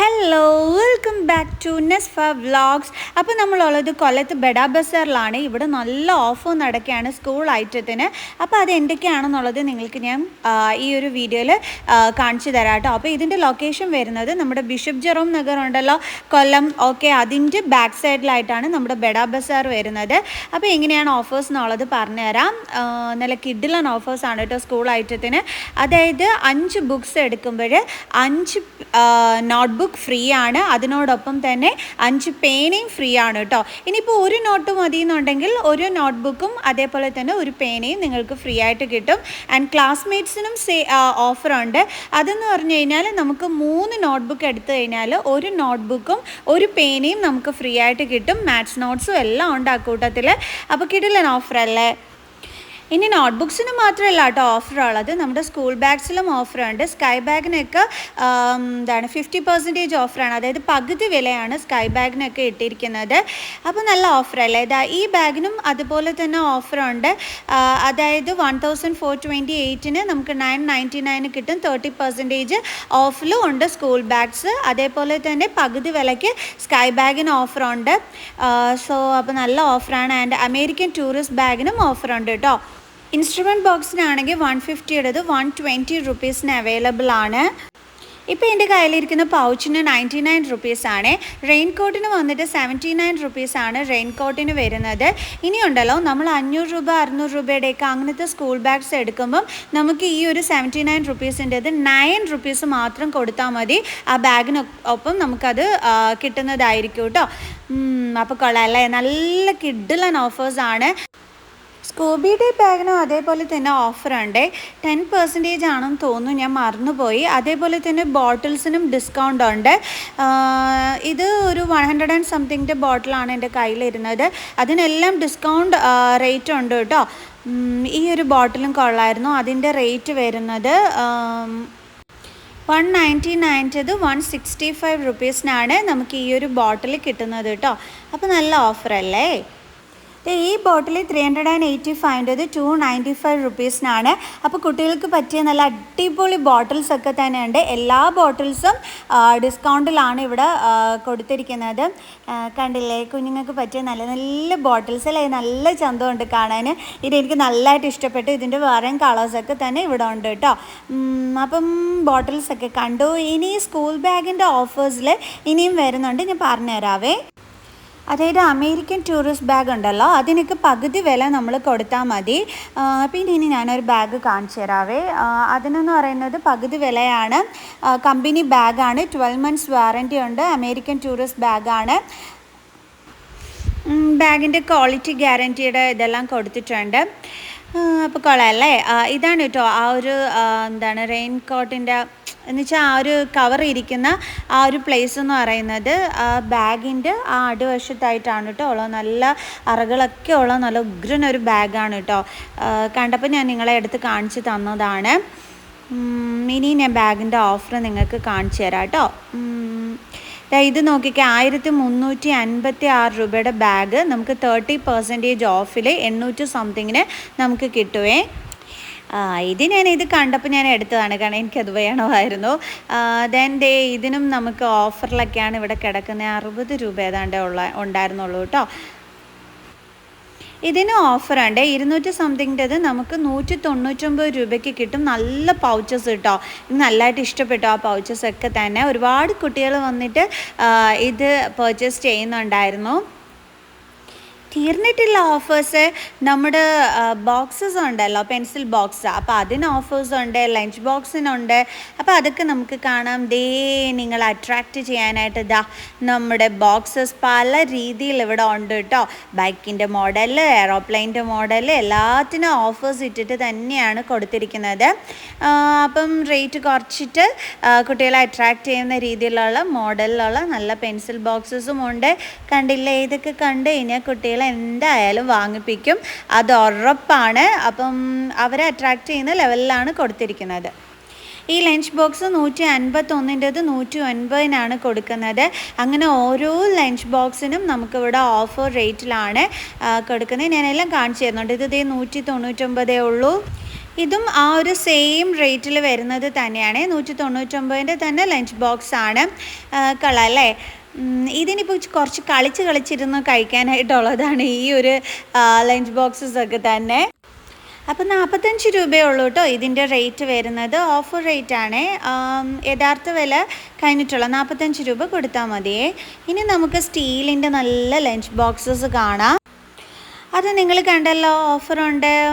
Hello welcome back to Nesfa vlogs അപ്പോൾ നമ്മളുള്ളത് കൊല്ലത്ത് ബെഡാ ബസാറിലാണ്. ഇവിടെ നല്ല ഓഫർ നടക്കുകയാണ് സ്കൂൾ ഐറ്റത്തിന് അപ്പോൾ അത് എന്തൊക്കെയാണെന്നുള്ളത് നിങ്ങൾക്ക് ഞാൻ ഈ ഒരു വീഡിയോയിൽ കാണിച്ചു തരാം കേട്ടോ. അപ്പോൾ ഇതിന്റെ ലൊക്കേഷൻ വരുന്നത് നമ്മുടെ ബിഷപ്പ് ജെറോം നഗർ ഉണ്ടല്ലോ കൊല്ലം. ഓക്കെ അതിന്റെ ബാക്ക് സൈഡിലായിട്ടാണ് നമ്മുടെ ബെഡാ ബസാർ വരുന്നത്. അപ്പോൾ എങ്ങനെയാണ് ഓഫേഴ്സ് എന്നുള്ളത് പറഞ്ഞുതരാം നല്ല കിഡിലൻ ഓഫേഴ്സാണ് കേട്ടോ സ്കൂൾ ഐറ്റത്തിന് അതായത് അഞ്ച് ബുക്സ് എടുക്കുമ്പോൾ അഞ്ച് നോട്ട്ബുക്ക് ഫ്രീ ആണ്. അതിനോടൊപ്പം തന്നെ അഞ്ച് പേനയും ഫ്രീ ആണ് കേട്ടോ ഇനിയിപ്പോൾ ഒരു നോട്ട് മതി എന്നുണ്ടെങ്കിൽ ഒരു നോട്ട്ബുക്കും അതേപോലെ തന്നെ ഒരു പേനയും നിങ്ങൾക്ക് ഫ്രീ ആയിട്ട് കിട്ടും. ആൻഡ് ക്ലാസ്മേറ്റ്സിനും സേ ഓഫറുണ്ട് അതെന്ന് പറഞ്ഞു കഴിഞ്ഞാൽ നമുക്ക് മൂന്ന് നോട്ട്ബുക്ക് എടുത്തു കഴിഞ്ഞാൽ ഒരു നോട്ട്ബുക്കും ഒരു പേനയും നമുക്ക് ഫ്രീ ആയിട്ട് കിട്ടും. മാത്സ് നോട്ട്സും എല്ലാം ഉണ്ട് ആ കൂട്ടത്തിൽ അപ്പോൾ കിട്ടില്ല ഓഫർ അല്ലേ? ഇനി നോട്ട്ബുക്സിന് മാത്രമല്ല കേട്ടോ ഓഫർ ഉള്ളത്. നമ്മുടെ സ്കൂൾ ബാഗ്സിലും ഓഫറുണ്ട് സ്കൈ ബാഗിനൊക്കെ എന്താണ് ഫിഫ്റ്റി പെർസെന്റേജ് ഓഫറാണ് അതായത് പകുതി വിലയാണ് സ്കൈ ബാഗിനൊക്കെ ഇട്ടിരിക്കുന്നത്. അപ്പോൾ നല്ല ഓഫറല്ലേ ഇതാ ഈ ബാഗിനും അതുപോലെ തന്നെ ഓഫറുണ്ട് അതായത് വൺ തൗസൻഡ് ഫോർ ട്വന്റി എയ്റ്റിന് നമുക്ക് നയൻ നയന്റി നയന് കിട്ടും. തേർട്ടി പെർസെന്റേജ് ഓഫിലും ഉണ്ട് സ്കൂൾ ബാഗ്സ് അതേപോലെ തന്നെ പകുതി വിലയ്ക്ക് സ്കൈ ബാഗിന് ഓഫറുണ്ട് സോ അപ്പോൾ നല്ല ഓഫറാണ് ആൻഡ് അമേരിക്കൻ ടൂറിസ്റ്റ് ബാഗിനും ഓഫറുണ്ട് കേട്ടോ. ഇൻസ്ട്രുമെന്റ് ബോക്സിനാണെങ്കിൽ വൺ ഫിഫ്റ്റിയുടേത് വൺ ട്വന്റി റുപ്പീസിന് അവൈലബിൾ ആണ്. ഇപ്പോൾ എന്റെ കയ്യിലിരിക്കുന്ന പൗച്ചിന് നയന്റി നയൻ റുപ്പീസാണ് റെയിൻ കോട്ടിന് വന്നിട്ട് സെവന്റി നയൻ റുപ്പീസാണ് റെയിൻ കോട്ടിന് വരുന്നത്. ഇനിയുണ്ടല്ലോ നമ്മൾ അഞ്ഞൂറ് രൂപ അറുന്നൂറ് രൂപയുടെയൊക്കെ അങ്ങനത്തെ സ്കൂൾ ബാഗ്സ് എടുക്കുമ്പം നമുക്ക് ഈ ഒരു സെവന്റി നയൻ റുപ്പീസിന്റെത് നയൻ റുപ്പീസ് മാത്രം കൊടുത്താൽ മതി. ആ ബാഗിന് ഒപ്പം നമുക്കത് കിട്ടുന്നതായിരിക്കും കേട്ടോ. അപ്പോൾ കൊള്ളാം അല്ലേ? നല്ല കിഡിലൻ ഓഫേഴ്സാണ് സ്കൂബിയുടെ ബാഗിനും അതേപോലെ തന്നെ ഓഫർ ഓഫറുണ്ട് ടെൻ പെർസെന്റേജ് ആണെന്ന് തോന്നുന്നു ഞാൻ മറന്നുപോയി. അതേപോലെ തന്നെ ബോട്ടിൽസിനും ഡിസ്കൗണ്ട് ഉണ്ട്. ഇത് ഒരു വൺ ഹൺഡ്രഡ് ആൻഡ് സംതിങ്ങിന്റെ ബോട്ടിലാണ് എന്റെ കയ്യിലിരുന്നത്. അതിനെല്ലാം ഡിസ്കൗണ്ട് റേറ്റ് ഉണ്ട് കേട്ടോ. ഈ ഒരു ബോട്ടിലും കൊള്ളായിരുന്നു. അതിന്റെ റേറ്റ് വരുന്നത് വൺ നയന്റി നയന്റത് വൺ സിക്സ്റ്റി ഫൈവ് റുപ്പീസിനാണ് നമുക്ക് ഈ ഒരു ബോട്ടിൽ കിട്ടുന്നത് കേട്ടോ. അപ്പോൾ നല്ല ഓഫറല്ലേ ഈ bottle three hundred and eighty ഫൈവിന്റെത് two ninety five റുപ്പീസിനാണ് അപ്പോൾ കുട്ടികൾക്ക് പറ്റിയ നല്ല അടിപൊളി ബോട്ടിൽസ് ഒക്കെ തന്നെയുണ്ട്. എല്ലാ ബോട്ടിൽസും ഡിസ്കൗണ്ടിലാണ് ഇവിടെ കൊടുത്തിരിക്കുന്നത്. കണ്ടില്ലേ കുഞ്ഞുങ്ങൾക്ക് പറ്റിയ നല്ല നല്ല ബോട്ടിൽസ് അല്ലേ? നല്ല ചന്തമുണ്ട് കാണാൻ ഇത് എനിക്ക് നല്ലതായിട്ട് ഇഷ്ടപ്പെട്ടു. ഇതിന്റെ വേറെയും കളേഴ്സൊക്കെ തന്നെ ഇവിടെ ഉണ്ട് കേട്ടോ. അപ്പം ബോട്ടിൽസൊക്കെ കണ്ടു. ഇനി സ്കൂൾ ബാഗിന്റെ ഓഫേഴ്സിൽ ഇനിയും വരുന്നുണ്ട്. ഞാൻ പറഞ്ഞുതരാവേ. അതായത് അമേരിക്കൻ ടൂറിസ്റ്റ് ബാഗ് ഉണ്ടല്ലോ അതിനൊക്കെ പകുതി വില നമ്മൾ കൊടുത്താൽ മതി. പിന്നെ ഇനി ഞാനൊരു ബാഗ് കാണിച്ചു തരാവേ. അതിനെന്ന് പറയുന്നത് പകുതി വിലയാണ്. കമ്പനി ബാഗാണ്. ട്വൽവ് മന്ത്സ് വാറന്റി ഉണ്ട്. അമേരിക്കൻ ടൂറിസ്റ്റ് ബാഗാണ്. ബാഗിന്റെ ക്വാളിറ്റി ഗ്യാരന്റിയുടെ ഇതെല്ലാം കൊടുത്തിട്ടുണ്ട്. അപ്പോൾ കൊള്ളാം അല്ലേ? ഇതാണ് കേട്ടോ ആ ഒരു എന്താണ് റെയിൻ കോട്ടിന്റെ എന്നുവെച്ചാൽ ആ ഒരു കവർ ഇരിക്കുന്ന ആ ഒരു പ്ലേസ് എന്ന് പറയുന്നത് ആ ബാഗിന്റെ ആ അടിവശത്തായിട്ടാണ് കേട്ടോ ഉള്ളത്. നല്ല അറകളൊക്കെ ഉള്ള നല്ല ഉഗ്രൻ ഒരു ബാഗാണ് കേട്ടോ കണ്ടപ്പോൾ ഞാൻ നിങ്ങളെ എടുത്ത് കാണിച്ച് തന്നതാണ്. ഇനി ഞാൻ ബാഗിന്റെ ഓഫർ നിങ്ങൾക്ക് കാണിച്ചു തരാം കേട്ടോ ഇത് നോക്കിക്കേ ആയിരത്തി മുന്നൂറ്റി അൻപത്തി ആറ് രൂപയുടെ ബാഗ് നമുക്ക് തേർട്ടി പെർസെന്റേജ് ഓഫിൽ എണ്ണൂറ്റി സംതിങ്ങിന് നമുക്ക് കിട്ടുവേ. ഇത് ഞാൻ ഇത് കണ്ടപ്പോൾ ഞാൻ എടുത്തതാണ്. കാരണം എനിക്കത് വേണമായിരുന്നു. ദെൻ ദേ ഇതിനും നമുക്ക് ഓഫറിലൊക്കെയാണ് ഇവിടെ കിടക്കുന്നത് അറുപത് രൂപ ഏതാണ്ട് ഉള്ള ഉണ്ടായിരുന്നുള്ളൂ കേട്ടോ. ഇതിന് ഓഫറുണ്ട് ഇരുന്നൂറ്റി സംതിങ്ങിന്റെത് നമുക്ക് നൂറ്റി തൊണ്ണൂറ്റൊമ്പത് രൂപയ്ക്ക് കിട്ടും. നല്ല പൗച്ചസ് കിട്ടോ. നല്ലതായിട്ട് ഇഷ്ടപ്പെട്ടു ആ പൗച്ചസ് ഒക്കെ തന്നെ. ഒരുപാട് കുട്ടികൾ വന്നിട്ട് ഇത് പർച്ചേസ് ചെയ്യുന്നുണ്ടായിരുന്നു. തീർന്നിട്ടില്ല ഓഫേഴ്സ് നമ്മുടെ ബോക്സസ് ഉണ്ടല്ലോ പെൻസിൽ ബോക്സ് അപ്പോൾ അതിന് ഓഫേഴ്സ് ഉണ്ട് ലഞ്ച് ബോക്സിനുണ്ട് അപ്പോൾ അതൊക്കെ നമുക്ക് കാണാം. ദേ നിങ്ങൾ അട്രാക്റ്റ് ചെയ്യാനായിട്ട് ഇതാ നമ്മുടെ ബോക്സസ് പല രീതിയിൽ ഇവിടെ ഉണ്ട് കേട്ടോ ബൈക്കിന്റെ മോഡൽ എയറോപ്ലെയിന്റെ മോഡൽ എല്ലാത്തിനും ഓഫേഴ്സ് ഇട്ടിട്ട് തന്നെയാണ് കൊടുത്തിരിക്കുന്നത്. അപ്പം റേറ്റ് കുറച്ചിട്ട് കുട്ടികളെ അട്രാക്റ്റ് ചെയ്യുന്ന രീതിയിലുള്ള മോഡലിലുള്ള നല്ല പെൻസിൽ ബോക്സസും ഉണ്ട്. കണ്ടില്ല? ഇതൊക്കെ കണ്ടു കഴിഞ്ഞാൽ എന്തായാലും വാങ്ങിപ്പിക്കും. അത് ഉറപ്പാണ്. അപ്പം അവരെ അട്രാക്റ്റ് ചെയ്യുന്ന ലെവലിലാണ് കൊടുത്തിരിക്കുന്നത്. ഈ ലഞ്ച് ബോക്സ് നൂറ്റി അൻപത്തൊന്നിന്റെത് നൂറ്റി ഒൻപതിനാണ് കൊടുക്കുന്നത്. അങ്ങനെ ഓരോ ലഞ്ച് ബോക്സിനും നമുക്കിവിടെ ഓഫർ റേറ്റിലാണ് കൊടുക്കുന്നത്. ഞാനെല്ലാം കാണിച്ചു തരുന്നുണ്ട് ഇത് ഇതേ നൂറ്റി തൊണ്ണൂറ്റൊമ്പതേ ഉള്ളൂ. ഇതും ആ ഒരു സെയിം റേറ്റിൽ വരുന്നത് തന്നെയാണ്. നൂറ്റി തൊണ്ണൂറ്റൊമ്പതിന്റെ തന്നെ ലഞ്ച് ബോക്സ് ആണ് കള അല്ലേ? ഇതിനിപ്പോൾ കുറച്ച് കളിച്ച് കളിച്ചിരുന്ന് കഴിക്കാനായിട്ടുള്ളതാണ് ഈ ഒരു ലഞ്ച് ബോക്സസ് ഒക്കെ തന്നെ. അപ്പോൾ നാൽപ്പത്തഞ്ച് രൂപയേ ഉള്ളൂ കേട്ടോ ഇതിന്റെ റേറ്റ് വരുന്നത്. ഓഫർ റേറ്റ് ആണ്. യഥാർത്ഥ വില കഴിഞ്ഞിട്ടുള്ള നാൽപ്പത്തഞ്ച് രൂപ കൊടുത്താൽ മതിയേ. ഇനി നമുക്ക് സ്റ്റീലിന്റെ നല്ല ലഞ്ച് ബോക്സസ് കാണാം. അത് നിങ്ങൾ കണ്ടല്ലോ ഓഫറുണ്ട്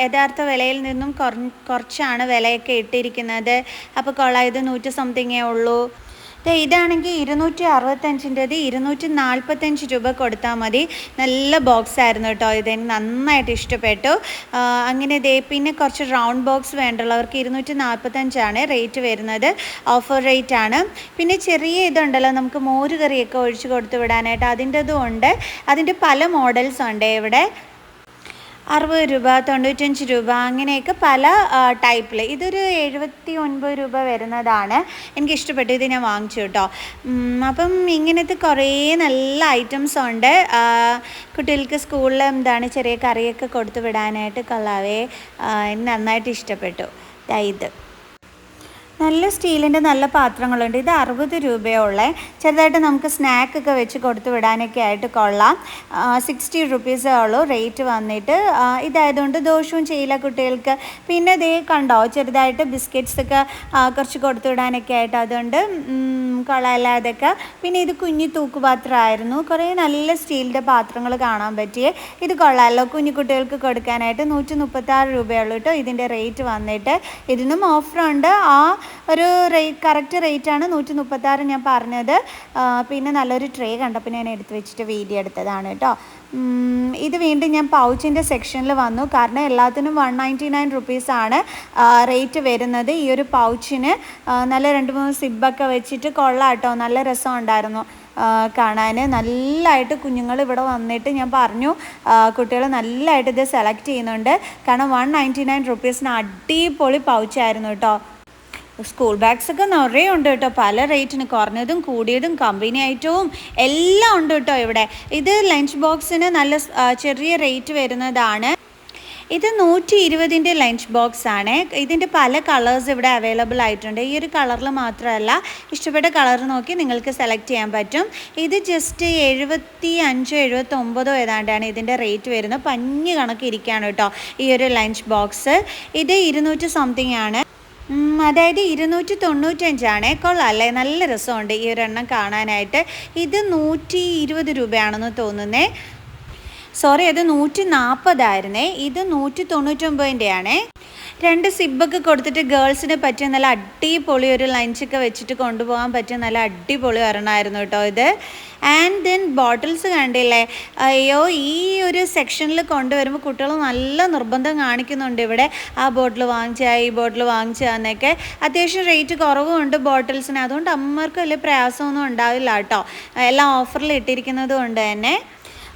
യഥാർത്ഥ വിലയിൽ നിന്നും കുറ- കുറച്ചാണ് വിലയൊക്കെ ഇട്ടിരിക്കുന്നത്. അപ്പോൾ കൊള്ളായത് നൂറ്റി സംതിങ്ങേ ഉള്ളൂ. ഇതാണെങ്കിൽ ഇരുന്നൂറ്റി അറുപത്തഞ്ചിന്റെത് ഇരുന്നൂറ്റി നാൽപ്പത്തഞ്ച് രൂപ കൊടുത്താൽ മതി. നല്ല ബോക്സ് ആയിരുന്നു കേട്ടോ ഇതെനിക്ക് നന്നായിട്ട് ഇഷ്ടപ്പെട്ടു. അങ്ങനെ ദേ പിന്നെ കുറച്ച് റൗണ്ട് ബോക്സ് വേണ്ടുള്ളവർക്ക് ഇരുന്നൂറ്റി നാൽപ്പത്തഞ്ചാണ് റേറ്റ് വരുന്നത്. ഓഫർ റേറ്റ് ആണ്. പിന്നെ ചെറിയ ഇതുണ്ടല്ലോ നമുക്ക് മോര് കറിയൊക്കെ ഒഴിച്ച് കൊടുത്തു വിടാനായിട്ട് അതിന്റെതും ഉണ്ട്. അതിന്റെ പല മോഡൽസ് ഉണ്ട് ഇവിടെ. അറുപത് രൂപ തൊണ്ണൂറ്റഞ്ച് രൂപ അങ്ങനെയൊക്കെ പല ടൈപ്പിൽ ഇതൊരു എഴുപത്തി ഒൻപത് രൂപ വരുന്നതാണ്. എനിക്ക് ഇഷ്ടപ്പെട്ടു ഇത് ഞാൻ വാങ്ങിച്ചു കേട്ടോ. അപ്പം ഇങ്ങനത്തെ കുറേ നല്ല ഐറ്റംസ് ഉണ്ട്. കുട്ടികൾക്ക് സ്കൂളിൽ എന്താണ് ചെറിയ കറിയൊക്കെ കൊടുത്തു വിടാനായിട്ട് കൊള്ളാവേ. നന്നായിട്ട് ഇഷ്ടപ്പെട്ടു. ഇത്. നല്ല സ്റ്റീലിന്റെ നല്ല പാത്രങ്ങളുണ്ട്. ഇത് അറുപത് രൂപയുള്ള ചെറുതായിട്ട് നമുക്ക് സ്നാക്കൊക്കെ വെച്ച് കൊടുത്തു വിടാനൊക്കെ ആയിട്ട് കൊള്ളാം. സിക്സ്റ്റി റുപ്പീസേ ഉള്ളൂ. റേറ്റ് വന്നിട്ട് ഇതായതുകൊണ്ട് ദോഷവും ചെയ്യില്ല കുട്ടികൾക്ക്. പിന്നെ ഇതേ കണ്ടോ ചെറുതായിട്ട് ബിസ്ക്കറ്റ്സ് ഒക്കെ കുറച്ച് കൊടുത്തു വിടാനൊക്കെ ആയിട്ട് അതുകൊണ്ട് ഉം, കൊള്ളാമല്ല അതൊക്കെ. പിന്നെ ഇത് കുഞ്ഞു തൂക്കുപാത്രമായിരുന്നു കുറേ നല്ല സ്റ്റീലിന്റെ പാത്രങ്ങൾ കാണാൻ പറ്റിയേ. ഇത് കൊള്ളാമല്ലോ കുഞ്ഞു കുട്ടികൾക്ക് കൊടുക്കാനായിട്ട്. നൂറ്റി മുപ്പത്താറ് രൂപയുള്ളൂ കേട്ടോ ഇതിന്റെ റേറ്റ് വന്നിട്ട്. ഇതിനും ഓഫറുണ്ട് ആ ഒരു റേറ്റ് കറക്റ്റ് റേറ്റാണ് നൂറ്റി മുപ്പത്താറ് ഞാൻ പറഞ്ഞത്. പിന്നെ നല്ലൊരു ട്രേ കണ്ടപ്പോൾ ഞാൻ എടുത്ത് വെച്ചിട്ട് വീഡിയോ എടുത്തതാണ് കേട്ടോ. ഇത് വീണ്ടും ഞാൻ പൗച്ചിന്റെ സെക്ഷനിൽ വന്നു. കാരണം എല്ലാത്തിനും വൺ നയന്റി നയൻ റുപ്പീസാണ് റേറ്റ് വരുന്നത്. ഈ ഒരു പൗച്ചിന് നല്ല രണ്ട് മൂന്ന് സിബൊക്കെ വെച്ചിട്ട് കൊള്ളാം കേട്ടോ. നല്ല രസം ഉണ്ടായിരുന്നു കാണാൻ നല്ലതായിട്ട് കുഞ്ഞുങ്ങൾ ഇവിടെ വന്നിട്ട് ഞാൻ പറഞ്ഞു കുട്ടികൾ നല്ലതായിട്ട് ഇത് സെലക്ട് ചെയ്യുന്നുണ്ട്. കാരണം വൺ നയന്റി നയൻ റുപ്പീസിന് അടിപൊളി പൗച്ചായിരുന്നു കേട്ടോ. സ്കൂൾ ബാഗ്സ് ഒക്കെ നിറയെ ഉണ്ട് കേട്ടോ. പല റേറ്റിന് കുറഞ്ഞതും കൂടിയതും കമ്പനി ഐറ്റവും എല്ലാം ഉണ്ട് കേട്ടോ ഇവിടെ. ഇത് ലഞ്ച് ബോക്സിന് നല്ല ചെറിയ റേറ്റ് വരുന്നതാണ്. ഇത് നൂറ്റി ഇരുപതിന്റെ ലഞ്ച് ബോക്സ് ആണ്. ഇതിന്റെ പല കളേഴ്സ് ഇവിടെ അവൈലബിൾ ആയിട്ടുണ്ട്. ഈ ഒരു കളറിൽ മാത്രമല്ല ഇഷ്ടപ്പെട്ട കളർ നോക്കി നിങ്ങൾക്ക് സെലക്ട് ചെയ്യാൻ പറ്റും. ഇത് ജസ്റ്റ് എഴുപത്തി അഞ്ചോ എഴുപത്തൊമ്പതോ ഏതാണ്ടാണ് ഇതിന്റെ റേറ്റ് വരുന്നത്. പഞ്ഞ് കണക്കിരിക്കുകയാണ് കേട്ടോ ഈ ഒരു ലഞ്ച് ബോക്സ് ഇത് ഇരുന്നൂറ്റി സംതിങ് ആണ്. അതായത് ഇരുന്നൂറ്റി തൊണ്ണൂറ്റഞ്ചാണ് കൊള്ളാം അല്ലേ? നല്ല രസമുണ്ട് ഈ ഒരെണ്ണം കാണാനായിട്ട്. ഇത് നൂറ്റി ഇരുപത് രൂപയാണെന്ന് തോന്നുന്നേ. സോറി അത് നൂറ്റി നാൽപ്പതായിരുന്നേ ഇത് നൂറ്റി തൊണ്ണൂറ്റൊമ്പതിന്റെ ആണേ രണ്ട് സിബൊക്കെ കൊടുത്തിട്ട് ഗേൾസിന് പറ്റിയ നല്ല അടിപൊളി ഒരു ലഞ്ചൊക്കെ വെച്ചിട്ട് കൊണ്ടുപോകാൻ പറ്റിയ നല്ല അടിപൊളി ഒരെണ്ണമായിരുന്നു കേട്ടോ ഇത്. ആൻഡ് ദെൻ ബോട്ടിൽസ് കണ്ടില്ലേ? അയ്യോ ഈ ഒരു സെക്ഷനിൽ കൊണ്ടുവരുമ്പോൾ കുട്ടികൾ നല്ല നിർബന്ധം കാണിക്കുന്നുണ്ട് ഇവിടെ. ആ ബോട്ടിൽ വാങ്ങിച്ചാൽ ഈ ബോട്ടിൽ വാങ്ങിച്ചാൽ എന്നൊക്കെ. അത്യാവശ്യം റേറ്റ് കുറവുമുണ്ട് ബോട്ടിൽസിന് അതുകൊണ്ട് അമ്മമാർക്ക് വലിയ പ്രയാസമൊന്നും ഉണ്ടാവില്ല കേട്ടോ. എല്ലാം ഓഫറിൽ ഇട്ടിരിക്കുന്നത് കൊണ്ട് തന്നെ.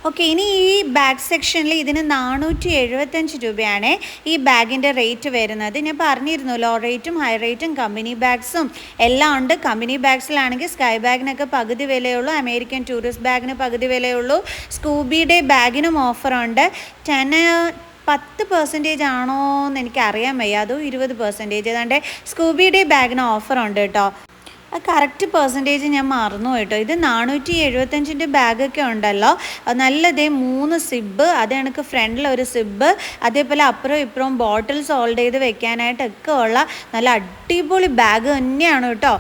ഓക്കെ ഇനി ഈ ബാഗ് സെക്ഷനിൽ ഇതിന് നാനൂറ്റി എഴുപത്തഞ്ച് രൂപയാണ് ഈ ബാഗിന്റെ റേറ്റ് വരുന്നത്. ഞാൻ പറഞ്ഞിരുന്നു ലോ റേറ്റും ഹൈ റേറ്റും കമ്പനി ബാഗ്സും എല്ലാം ഉണ്ട്. കമ്പനി ബാഗ്സിലാണെങ്കിൽ സ്കൈ ബാഗിനൊക്കെ പകുതി വിലയുള്ളൂ അമേരിക്കൻ ടൂറിസ്റ്റ് ബാഗിന് പകുതി വിലയുള്ളൂ. സ്കൂബിയുടെ ബാഗിനും ഓഫറുണ്ട് ടെൻ പത്ത് പെർസെന്റേജ് ആണോ എന്ന് എനിക്കറിയാൻ വയ്യ. അതോ ഇരുപത് പെർസെന്റേജ് ഏതാണ്ട് സ്കൂബിയുടെ ബാഗിന് ഓഫറുണ്ട് കേട്ടോ. ആ കറക്റ്റ് പെർസെന്റേജ് ഞാൻ മറന്നു കേട്ടോ ഇത് നാനൂറ്റി എഴുപത്തഞ്ചിന്റെ ബാഗൊക്കെ ഉണ്ടല്ലോ. നല്ലതേ മൂന്ന് സിബ് അത് കണക്ക് ഫ്രണ്ടിൽ ഒരു സിബ് അതേപോലെ അപ്പുറവും ഇപ്പുറവും ബോട്ടിൽസ് ഹോൾഡ് ചെയ്ത് വെക്കാനായിട്ടൊക്കെ ഉള്ള നല്ല അടിപൊളി ബാഗ് തന്നെയാണ് കേട്ടോ.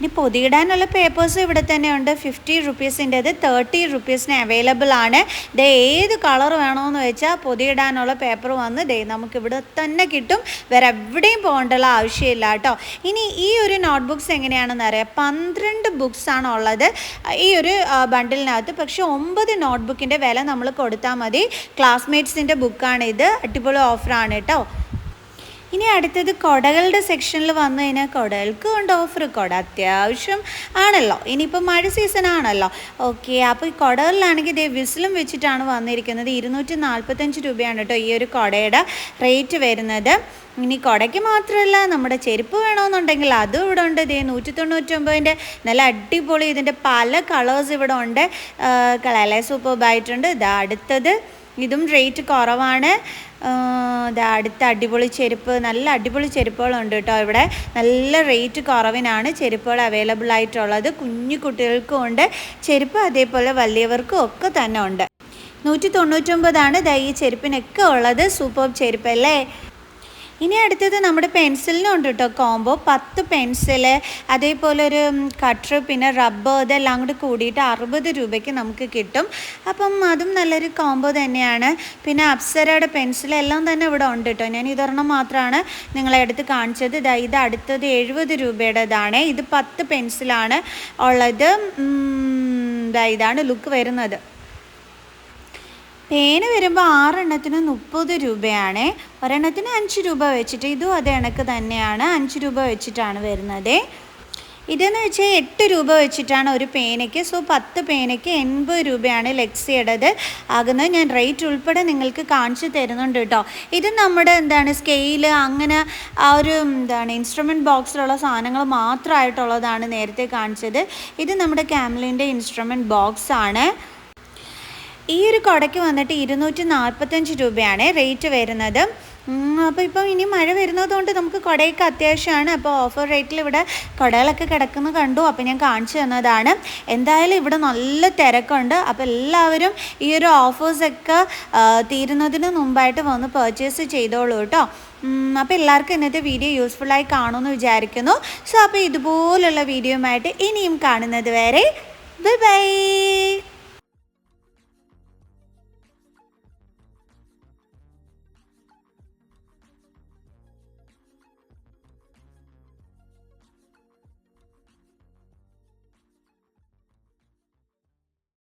ഇനി പൊതിയിടാനുള്ള പേപ്പേഴ്സ് ഇവിടെ തന്നെയുണ്ട്. ഫിഫ്റ്റി റുപ്പീസിന്റെത് തേർട്ടി റുപ്പീസിന് അവൈലബിൾ ആണ്. ഇത് ഏത് കളർ വേണമെന്ന് വെച്ചാൽ പൊതിയിടാനുള്ള പേപ്പർ വന്ന് ദേ നമുക്ക് ഇവിടെ തന്നെ കിട്ടും. വേറെ എവിടെയും പോകേണ്ടുള്ള ആവശ്യമില്ല കേട്ടോ. ഇനി ഈ ഒരു നോട്ട് ബുക്ക്സ് എങ്ങനെയാണെന്ന് അറിയാം. പന്ത്രണ്ട് ബുക്സ് ആണ് ഉള്ളത്. ഈ ഒരു ബണ്ടിലിനകത്ത് പക്ഷേ ഒമ്പത് നോട്ട് ബുക്കിന്റെ വില നമ്മൾ കൊടുത്താൽ മതി. ക്ലാസ്മേറ്റ്സിന്റെ ബുക്കാണ് ഇത് അടിപൊളി ഓഫറാണ് കേട്ടോ. ഇനി അടുത്തത് കുടകളുടെ സെക്ഷനിൽ വന്നു കഴിഞ്ഞാൽ കുടകൾക്കും ഉണ്ട് ഓഫർ കുട അത്യാവശ്യം ആണല്ലോ. ഇനിയിപ്പോൾ മഴ സീസൺ ആണല്ലോ. ഓക്കെ അപ്പോൾ ഈ കുടകളിലാണെങ്കിൽ ഇതേ വിസിലും വെച്ചിട്ടാണ് വന്നിരിക്കുന്നത്. ഇരുന്നൂറ്റി നാൽപ്പത്തഞ്ച് രൂപയാണ് കേട്ടോ ഈ ഒരു കുടയുടെ റേറ്റ് വരുന്നത്. ഇനി കുടയ്ക്ക് മാത്രമല്ല നമ്മുടെ ചെരുപ്പ് വേണമെന്നുണ്ടെങ്കിൽ അതും ഇവിടെ ഉണ്ട്. ഇതേ നൂറ്റി തൊണ്ണൂറ്റൊമ്പതിന്റെ നല്ല അടിപൊളി ഇതിന്റെ പല കളേഴ്സ് ഇവിടെ ഉണ്ട്. കളല സൂപ്പർബായിട്ടുണ്ട് ഇതാ അടുത്തത്. ഇതും റേറ്റ് കുറവാണ്. അടുത്ത അടിപൊളി ചെരുപ്പ് നല്ല അടിപൊളി ചെരുപ്പുകളുണ്ട് കേട്ടോ. ഇവിടെ നല്ല റേറ്റ് കുറവിനാണ് ചെരുപ്പുകൾ അവൈലബിൾ ആയിട്ടുള്ളത്. കുഞ്ഞു കുട്ടികൾക്കും ഉണ്ട്. ചെരുപ്പ് അതേപോലെ വലിയവർക്കും ഒക്കെ തന്നെ ഉണ്ട്. നൂറ്റി തൊണ്ണൂറ്റൊമ്പതാണ് ദൈ ചെരുപ്പിനൊക്കെ ഉള്ളത്. സൂപ്പർ ചെരുപ്പ് അല്ലേ ഇനി അടുത്തത് നമ്മുടെ പെൻസിലിനുണ്ട് കേട്ടോ കോംബോ പത്ത് പെൻസിൽ അതേപോലെ ഒരു കട്ടർ പിന്നെ റബ്ബർ ഇതെല്ലാം കൂടി കൂടിയിട്ട് അറുപത് രൂപയ്ക്ക് നമുക്ക് കിട്ടും. അപ്പം അതും നല്ലൊരു കോംബോ തന്നെയാണ്. പിന്നെ അപ്സരയുടെ പെൻസിൽ എല്ലാം തന്നെ ഇവിടെ ഉണ്ട് കേട്ടോ. ഞാൻ ഇതൊരെണ്ണം മാത്രമാണ് നിങ്ങളെ അടുത്ത് കാണിച്ചത്. ഇതാ ഇത് അടുത്തത് എഴുപത് രൂപയുടേതാണ്. ഇത് പത്ത് പെൻസിലാണ് ഉള്ളത്. ഇതാ ഇതാണ് ലുക്ക് വരുന്നത്. പേന വരുമ്പോൾ ആറെണ്ണത്തിന് മുപ്പത് രൂപയാണ്. ഒരെണ്ണത്തിന് അഞ്ച് രൂപ വെച്ചിട്ട് ഇതും അതേ കണക്ക് തന്നെയാണ്. അഞ്ച് രൂപ വെച്ചിട്ടാണ് വരുന്നത്. ഇതെന്ന് വെച്ചാൽ എട്ട് രൂപ വെച്ചിട്ടാണ് ഒരു പേനയ്ക്ക്. സോ പത്ത് പേനയ്ക്ക് എൺപത് രൂപയാണ് ലെക്സിയുടേത് ആകുന്നത്. ഞാൻ റേറ്റ് ഉൾപ്പെടെ നിങ്ങൾക്ക് കാണിച്ചു തരുന്നുണ്ട് കേട്ടോ. ഇത് നമ്മുടെ എന്താണ് സ്കെയിൽ അങ്ങനെ ആ ഒരു എന്താണ് ഇൻസ്ട്രുമെന്റ് ബോക്സിലുള്ള സാധനങ്ങൾ മാത്രമായിട്ടുള്ളതാണ് നേരത്തെ കാണിച്ചത്. ഇത് നമ്മുടെ ക്യാമലിന്റെ ഇൻസ്ട്രുമെന്റ് ബോക്സാണ്. ഈ ഒരു കുടയ്ക്ക് വന്നിട്ട് ഇരുന്നൂറ്റി നാൽപ്പത്തഞ്ച് രൂപയാണ് റേറ്റ് വരുന്നത്. അപ്പോൾ ഇപ്പം ഇനി മഴ വരുന്നതുകൊണ്ട് നമുക്ക് കുടയൊക്കെ അത്യാവശ്യമാണ്. അപ്പോൾ ഓഫർ റേറ്റിൽ ഇവിടെ കുടകളൊക്കെ കിടക്കുന്ന കണ്ടു. അപ്പോൾ ഞാൻ കാണിച്ചു തന്നതാണ്. എന്തായാലും ഇവിടെ നല്ല തിരക്കുണ്ട്. അപ്പോൾ എല്ലാവരും ഈ ഒരു ഓഫേഴ്സൊക്കെ തീരുന്നതിന് മുമ്പായിട്ട് വന്ന് പർച്ചേസ് ചെയ്തോളൂ കേട്ടോ. അപ്പോൾ എല്ലാവർക്കും ഇന്നത്തെ വീഡിയോ യൂസ്ഫുള്ളായി കാണുമെന്ന് വിചാരിക്കുന്നു. സോ അപ്പോൾ ഇതുപോലുള്ള വീഡിയോയുമായിട്ട് ഇനിയും കാണുന്നത് വരെ ബൈ ബൈ